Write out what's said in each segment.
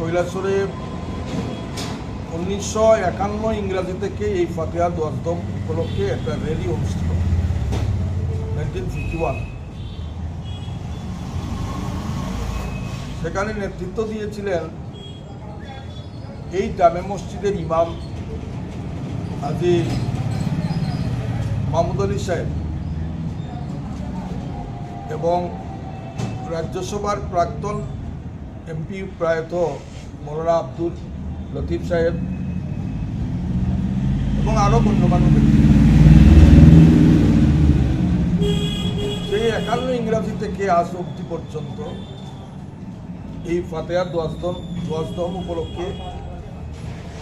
কৈলাসরে উনিশশো একান্ন ইংরাজি থেকে এই ফাতেহা দোয়াজদম উপলক্ষে একটা র্যালি অনুষ্ঠিত নাইনটিন ফিফটি ওয়ান সেখানে নেতৃত্ব দিয়েছিলেন এই জামে মসজিদের ইমাম আজি মাহমুদ আলী সাহেব এবং রাজ্যসভার প্রাক্তন এমপি প্রয়াত মৌলানা আব্দুল লতিফ সাহেব এবং আরও গণ্যমান্য ব্যক্তি। সেই একান্ন ইংরাজি থেকে আজ অব্দি পর্যন্ত এই ফাতেহার দোয়াজদম দোয়াজদম উপলক্ষে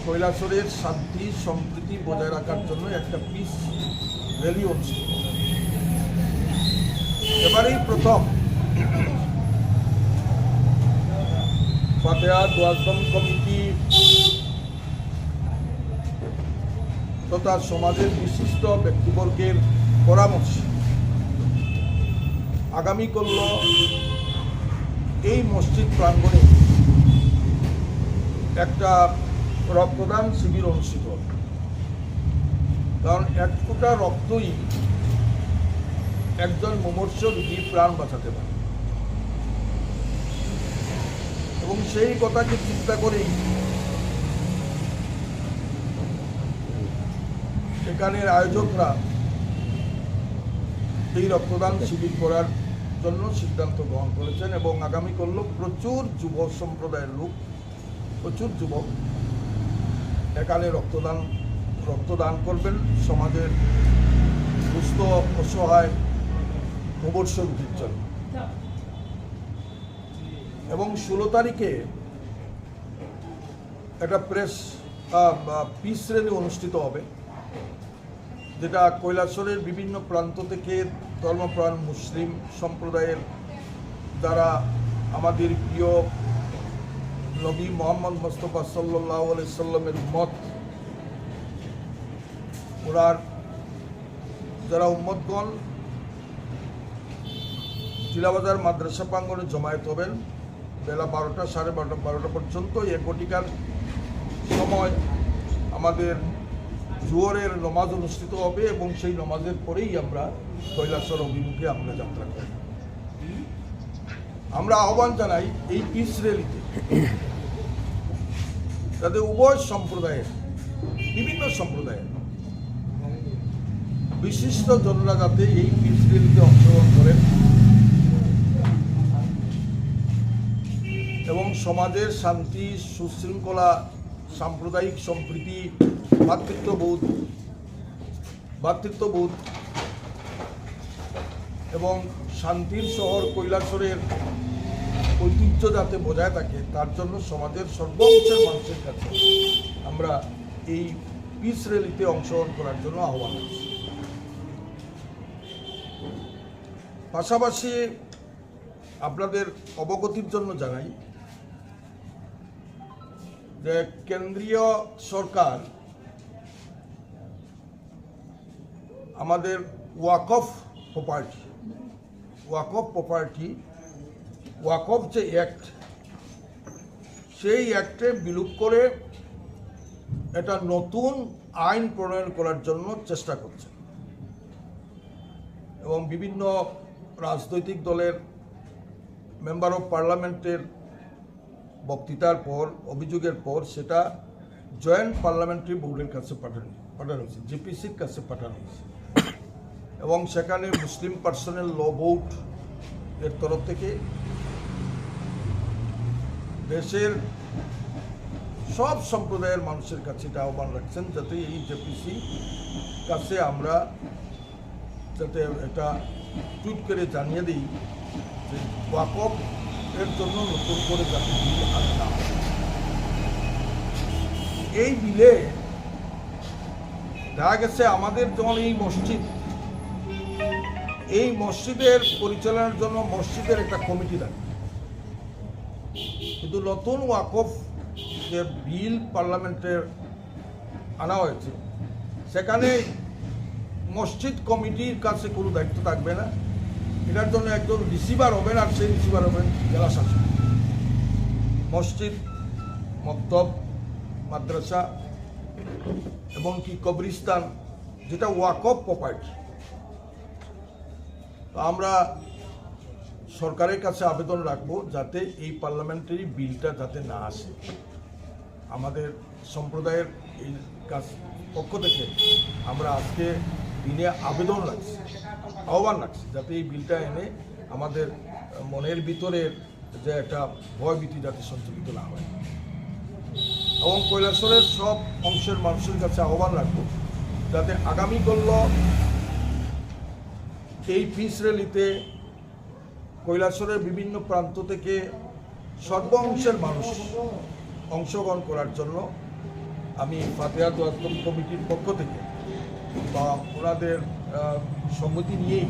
কৈলাসরের শান্তি, সম্প্রীতি বজায় রাখার জন্য একটা পিস র্যালি অনুষ্ঠিত এবারেই প্রথম ফাতেহা দোয়াজদম কমিটি তথা সমাজের বিশিষ্ট ব্যক্তিবর্গের পরামর্শ। আগামী করল এই মসজিদ প্রাঙ্গণে একটা রক্তদান শিবির অনুষ্ঠিত। কারণ এক ফোঁটা রক্তই একজন মুমূর্ষ রোগীর প্রাণ বাঁচাতে পারে এবং সেই কথাকে চিন্তা করেই সেখানের আয়োজকরা এই রক্তদান শিবির করার জন্য সিদ্ধান্ত গ্রহণ করেছেন এবং আগামী করল প্রচুর যুব সম্প্রদায়ের লোক, প্রচুর যুবক এখানে রক্তদান রক্তদান করবেন, সমাজের সুস্থ, অসহায় রোগীর জন্য এবং ষোলো তারিখে একটা প্রেস পিস র্যালি অনুষ্ঠিত হবে, যেটা কৈলাসরের বিভিন্ন প্রান্ত থেকে ধর্মপ্রাণ মুসলিম সম্প্রদায়ের দ্বারা আমাদের প্রিয় নবী মোহাম্মদ মোস্তফা সাল্লাহ সাল্লামের উম্মত ওনার যারা উম্মতগণ, জিলাবাজার মাদ্রাসা প্রাঙ্গনে জমায়েত হবেন বেলা বারোটা, সাড়ে বারোটা বারোটা পর্যন্ত এক ঘটিকার সময় আমাদের জোয়ারের নমাজ অনুষ্ঠিত হবে এবং সেই নমাজের পরেই আমরা কৈলাসর অভিমুখে আমরা যাত্রা করব। আমরা আহ্বান জানাই এই পিস র্যালিতে যাতে উভয় সম্প্রদায়ের, বিভিন্ন সম্প্রদায়ের বিশিষ্ট জনরা যাতে এই পিস র্যালিতে অংশগ্রহণ করেন। এবং সমাজের শান্তি, সুশৃঙ্খলা, সাম্প্রদায়িক সম্প্রীতি ভ্রাতৃত্ববোধ ভ্রাতৃত্ববোধ এবং শান্তির শহর কৈলাসরের ঐতিহ্য যাতে বজায় থাকে, তার জন্য সমাজের সর্বংশের মানুষের কাছে আমরা এই পিস র্যালিতে অংশগ্রহণ করার জন্য আহ্বান করছি পাশাপাশি আপনাদের অবগতির জন্য জানাই যে কেন্দ্রীয় সরকার, আমাদের ওয়াকফ প্রপার্টি ওয়াকফ প্রপার্টি ওয়াকফ যে অ্যাক্ট, সেই অ্যাক্টে বিলুপ করে এটা নতুন আইন প্রণয়ন করার জন্য চেষ্টা করছে। এবং বিভিন্ন রাজনৈতিক দলের মেম্বার অফ পার্লামেন্টের বক্তৃতার পর, অভিযোগের পর সেটা জয়েন্ট পার্লামেন্টারি বোর্ডের কাছে পাঠানো পাঠানো হয়েছে, জিপিসির কাছে পাঠানো হয়েছে। এবং সেখানে মুসলিম পার্সোনাল ল বোর্ড এর তরফ থেকে দেশের সব সম্প্রদায়ের মানুষের কাছে এটা আহ্বান রাখছেন যাতে এই জেপিসি কাছে আমরা যাতে এটা টুইট করে জানিয়ে দিই যে ওয়াকফ এর জন্য নতুন করে যাতে বিল এই বিলে দেখা গেছে আমাদের যেমন এই মসজিদ, এই মসজিদের পরিচালনার জন্য মসজিদের একটা কমিটি থাকে। কিন্তু নতুন ওয়াকফ যে বিল পার্লামেন্টের আনা হয়েছে, সেখানে মসজিদ কমিটির কাছে কোনো দায়িত্ব থাকবে না। এটার জন্য একজন রিসিভার হবেন আর সেই রিসিভার হবেন জেলা শাসক। মসজিদ, মক্তব, মাদ্রাসা এবং কি কবরিস্তান যেটা ওয়াকফ প্রপার্টি। তো আমরা সরকারের কাছে আবেদন রাখব যাতে এই পার্লামেন্টারি বিলটা যাতে না আসে। আমাদের সম্প্রদায়ের এই কাজ পক্ষ থেকে আমরা আজকে দিনে আবেদন রাখছি। আহ্বান রাখছি যাতে এই বিলটা এনে আমাদের মনের ভিতরের যে একটা ভয়ভীতি যাতে সঞ্চালিত না হয়। এবং কৈলাসরের সব অংশের মানুষের কাছে আহ্বান রাখব যাতে আগামী গল্য এই পিস র্যালিতে কৈলাসরের বিভিন্ন প্রান্ত থেকে সর্ব অংশের মানুষ অংশগ্রহণ করার জন্য আমি ফাতেহা দোয়াত্তম কমিটির পক্ষ থেকে বা ওনাদের সম্মতি নিয়েই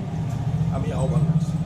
আমি আহ্বান রাখছি